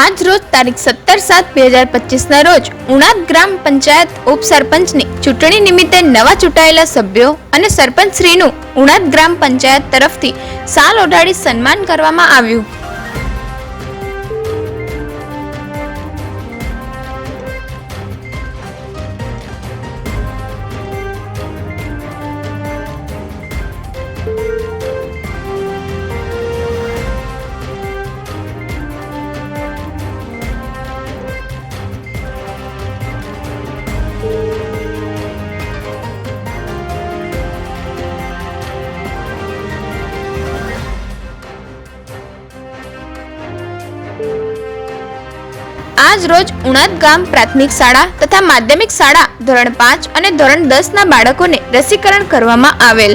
આજ રોજ તારીખ સત્તર સાત બે હજાર પચીસના રોજ ઉણાદ ગ્રામ પંચાયત ઉપસરપંચની ચૂંટણી નિમિત્તે નવા ચૂંટાયેલા સભ્યો અને સરપંચશ્રીનું ઉણાદ ગ્રામ પંચાયત તરફથી સાલ ઓઢાડી સન્માન કરવામાં આવ્યું. આજ રોજ ઉણાદ ગામ પ્રાથમિક શાળા તથા માધ્યમિક શાળા ધોરણ પાંચ અને ધોરણ દસ ના બાળકોને રસીકરણ કરવામાં આવેલ.